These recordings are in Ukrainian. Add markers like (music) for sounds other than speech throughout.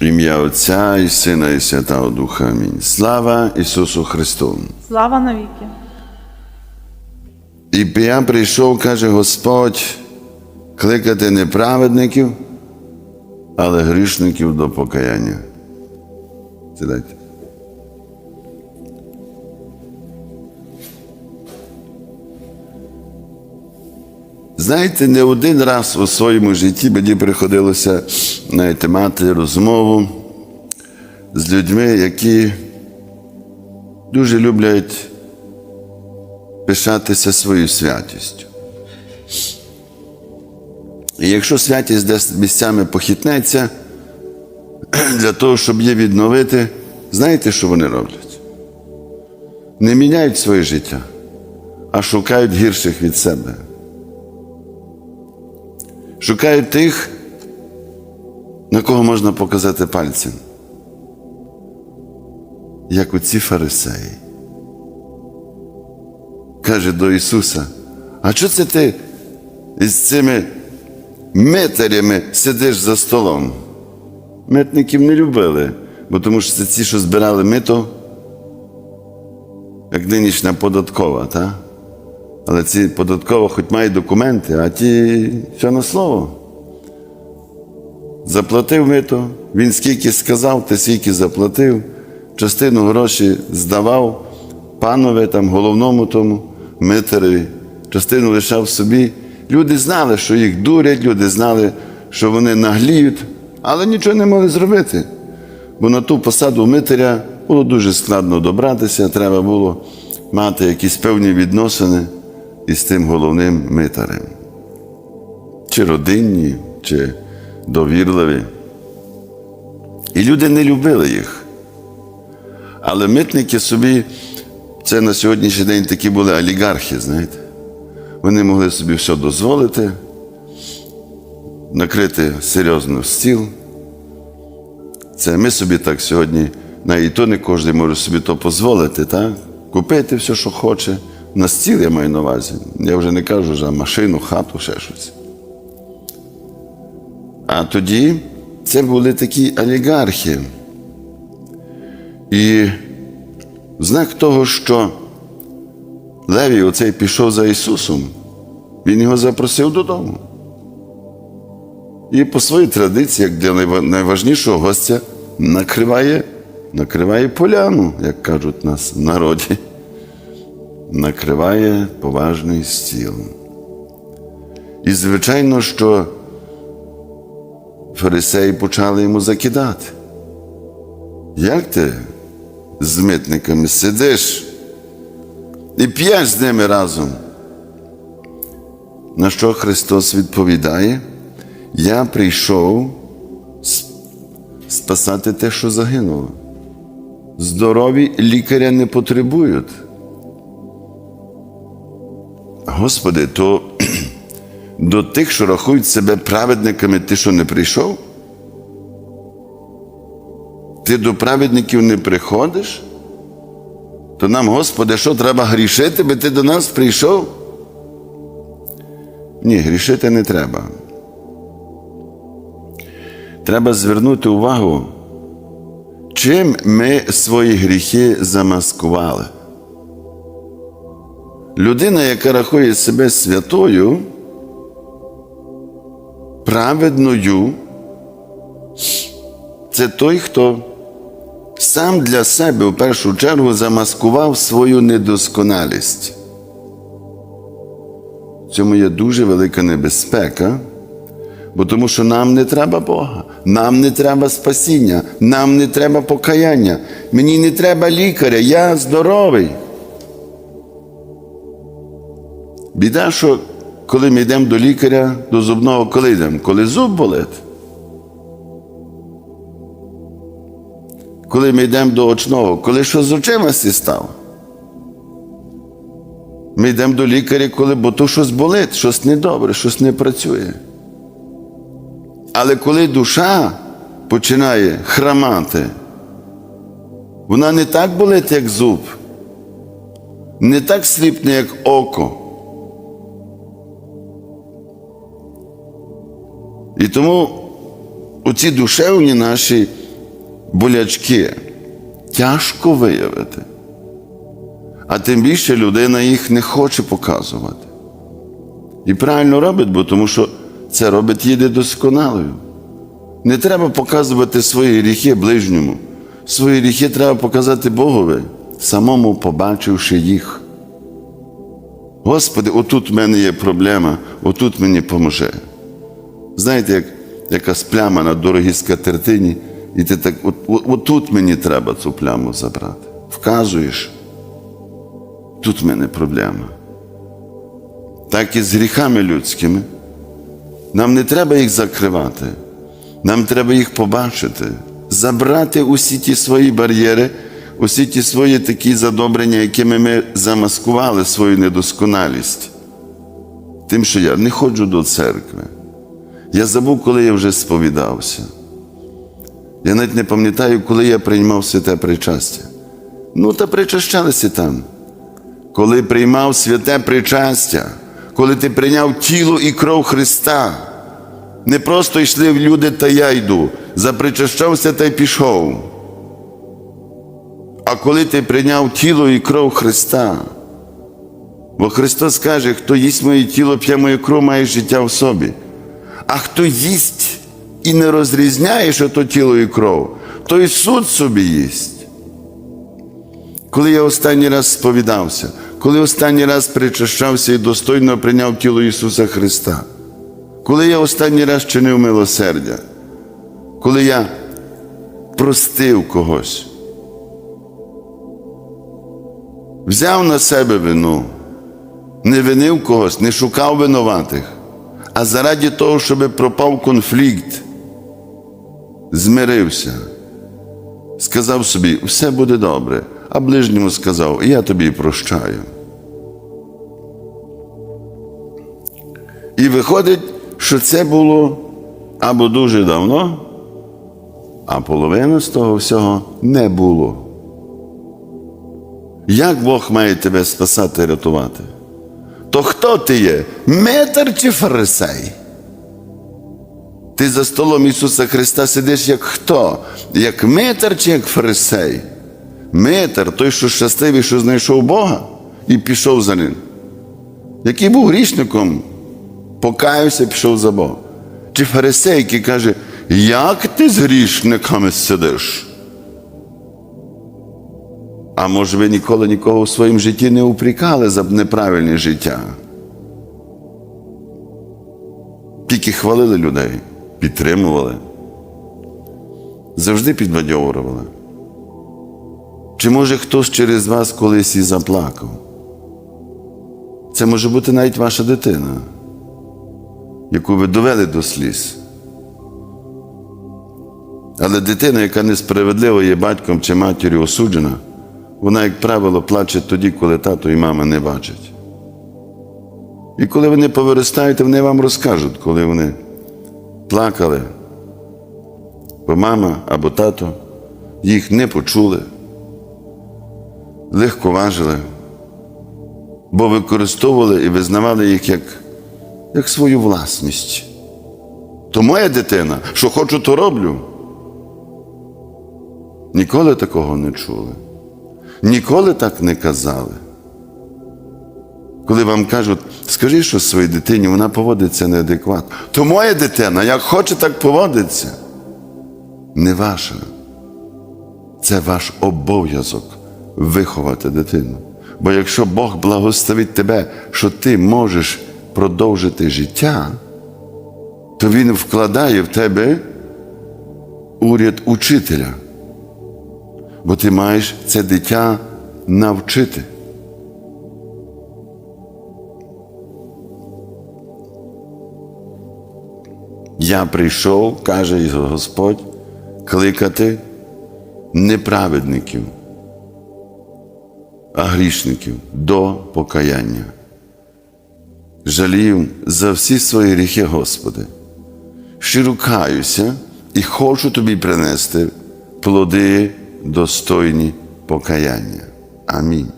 Ім'я Отця і Сина, і Святого Духа. Амінь. Слава Ісусу Христу! Слава навіки. І я прийшов, каже Господь, кликати не праведників, але грішників до покаяння. Сідайте. Знаєте, не один раз у своєму житті мені приходилося знаєте, мати розмову з людьми, які дуже люблять пишатися своєю святістю. І якщо святість десь місцями похитнеться, (clears throat) для того, щоб її відновити, знаєте, що вони роблять? Не міняють своє життя, а шукають гірших від себе. Шукають тих, на кого можна показати пальцем. Як оці фарисеї. Каже до Ісуса, а що це ти із цими митарями сидиш за столом? Митників не любили, бо тому що це ті, що збирали мито, як нинішня податкова, та? Але ці податкова хоч мають документи, а ті що на слово. Заплатив мито, він скільки сказав, ти скільки заплатив, частину грошей здавав панове, там, головному тому митареві, частину лишав собі. Люди знали, що їх дурять, люди знали, що вони нагліють, але нічого не могли зробити. Бо на ту посаду митаря було дуже складно добратися, треба було мати якісь певні відносини із тим головним митарем. Чи родинні, чи довірливі. І люди не любили їх. Але митники собі, це на сьогоднішній день такі були олігархи, знаєте. Вони могли собі все дозволити, накрити серйозно стіл. Це ми собі так сьогодні, навіть то не кожен може собі то дозволити, купити все, що хоче. На стіл я маю на увазі. Я вже не кажу за машину, хату, ще щось. А тоді це були такі олігархи. І в знак того, що Левій оцей пішов за Ісусом, він його запросив додому. І по своїй традиції, як для найважнішого гостя, накриває, накриває поляну, як кажуть нас в народі. Накриває поважний стіл. І, звичайно, що фарисеї почали йому закидати. Як ти з митниками сидиш і п'єш з ними разом? На що Христос відповідає? Я прийшов спасати те, що загинуло. Здорові лікаря не потребують. Господи, то (clears throat) до тих, що рахують себе праведниками, ти що не прийшов? Ти до праведників не приходиш? То нам, Господи, що треба грішити, би ти до нас прийшов? Ні, грішити не треба. Треба звернути увагу, чим ми свої гріхи замаскували. Людина, яка рахує себе святою, праведною, це той, хто сам для себе в першу чергу замаскував свою недосконалість. В цьому є дуже велика небезпека, бо тому що нам не треба Бога, нам не треба спасіння, нам не треба покаяння, мені не треба лікаря, я здоровий. Біда, що коли ми йдемо до лікаря, до зубного, коли йдемо? Коли зуб болить. Коли ми йдемо до очного, коли щось з очима стало. Ми йдемо до лікаря, коли бо то щось болить, щось недобре, щось не працює. Але коли душа починає храмати, вона не так болить, як зуб, не так сліпне, як око. І тому оці душевні наші болячки тяжко виявити. А тим більше людина їх не хоче показувати. І правильно робить, бо тому що це робить її недосконалою. Не треба показувати свої гріхи ближньому. Свої гріхи треба показати Богові, самому побачивши їх. Господи, отут в мене є проблема, отут мені поможе. Знаєте, як якась пляма на дорогій скатертині, і ти так, от, от, отут мені треба цю пляму забрати. Вказуєш, тут в мене проблема. Так і з гріхами людськими. Нам не треба їх закривати, нам треба їх побачити, забрати усі ті свої бар'єри, усі ті свої такі задобрення, якими ми замаскували свою недосконалість. Тим, що я не ходжу до церкви. Я забув, коли я вже сповідався. Я навіть не пам'ятаю, коли я приймав святе причастя. Ну, та причащалися там. Коли приймав святе причастя, коли ти прийняв тіло і кров Христа, не просто йшли в люди, та я йду, запричащався та й пішов. А коли ти прийняв тіло і кров Христа, бо Христос каже, хто їсть моє тіло, п'є мою кров, має життя в собі. А хто їсть і не розрізняє, що то тіло і кров, той суд собі їсть. Коли я останній раз сповідався, коли останній раз причащався і достойно прийняв тіло Ісуса Христа, коли я останній раз чинив милосердя, коли я простив когось, взяв на себе вину, не винив когось, не шукав винуватих, а заради того, щоб пропав конфлікт, змирився, сказав собі, все буде добре, а ближньому сказав, я тобі прощаю. І виходить, що це було або дуже давно, а половину з того всього не було. Як Бог має тебе спасати і рятувати? То хто ти є? Метр чи фарисей? Ти за столом Ісуса Христа сидиш як хто? Як метр чи як фарисей? Метр, той, що щасливий, що знайшов Бога і пішов за ним. Який був грішником, покаявся, пішов за Бога. Чи фарисей, який каже, як ти з грішниками сидиш? А може, ви ніколи нікого в своєму житті не упрекали за неправильне життя? Тільки хвалили людей, підтримували, завжди підбадьовували. Чи може хтось через вас колись і заплакав? Це може бути навіть ваша дитина, яку ви довели до сліз. Але дитина, яка несправедливо є батьком чи матір'ю осуджена, вона, як правило, плаче тоді, коли тато і мама не бачать. І коли вони повиростають, вони вам розкажуть, коли вони плакали, бо мама або тато їх не почули, легковажили, бо використовували і визнавали їх як, як свою власність. То моя дитина, що хочу, то роблю. Ніколи такого не чули. Ніколи так не казали. Коли вам кажуть, скажи щось своїй дитині, вона поводиться неадекватно. То моя дитина, як хоче, так поводиться. Не ваша. Це ваш обов'язок виховати дитину. Бо якщо Бог благословить тебе, що ти можеш продовжити життя, то Він вкладає в тебе уряд учителя. Бо ти маєш це дитя навчити. Я прийшов, каже Господь, кликати неправедників, а грішників до покаяння. Жалію за всі свої гріхи, Господи. Щиро каюся і хочу тобі принести плоди достойні покаяння. Амінь.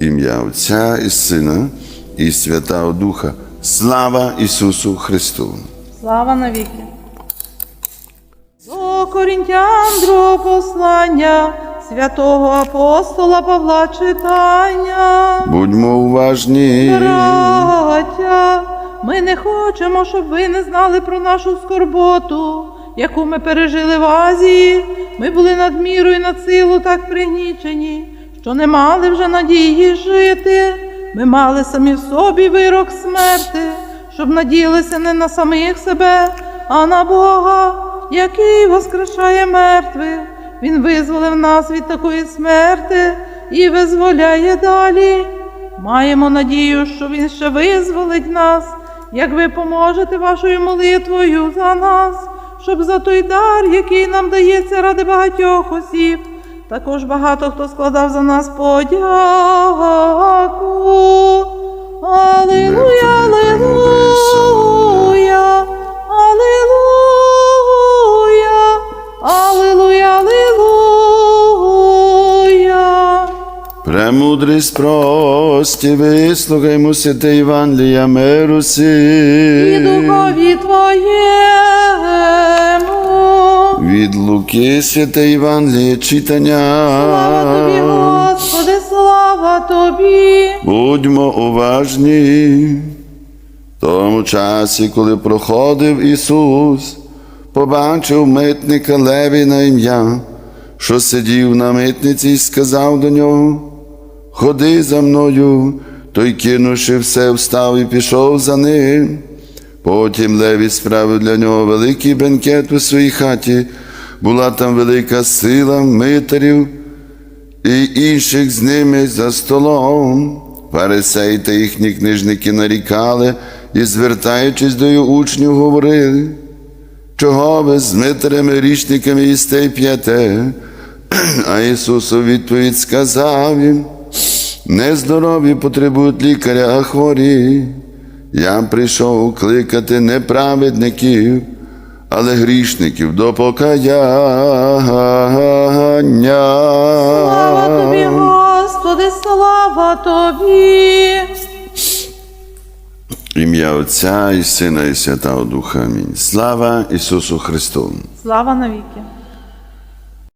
Ім'я Отця і Сина, і Святого Духа. Слава Ісусу Христу! Слава навіки. До Корінтян другого послання святого апостола Павла читання. Будьмо уважні. Браття, ми не хочемо, щоб ви не знали про нашу скорботу, яку ми пережили в Азії. Ми були над мірою і над силу так пригнічені, що не мали вже надії жити. Ми мали самі в собі вирок смерти, щоб надіялися не на самих себе, а на Бога, який воскрешає мертвих. Він визволив нас від такої смерти і визволяє далі. Маємо надію, що Він ще визволить нас, як ви поможете вашою молитвою за нас, щоб за той дар, який нам дається ради багатьох осіб, також багато хто складав за нас подяку. Аллилуйя, аллилуйя, аллилуйя, аллилуйя, аллилуйя. Премудрість прості, вислухаймо святе Євангелія миру і духові Твоєму. Від Луки святе Євангеліє читання. Слава тобі, Господи, слава тобі. Будьмо уважні. В тому часі, коли проходив Ісус, побачив митника Леві на ім'я, що сидів на митниці і сказав до нього: Ходи за мною, той кинувши все, встав і пішов за ним. Потім Леві справив для нього великий бенкет у своїй хаті, була там велика сила митарів і інших з ними за столом. Фарисеї та їхні книжники нарікали і, звертаючись до його учнів, говорили, чого ви з митарями річниками їсте й п'єте? А Ісус у відповідь сказав їм, нездорові потребують лікаря, а хворі. Я прийшов кликати не праведників, але грішників до покаяння. Слава тобі, Господи, слава тобі. Ім'я Отця і Сина і Святого Духа. Амінь. Слава Ісусу Христу! Слава навіки.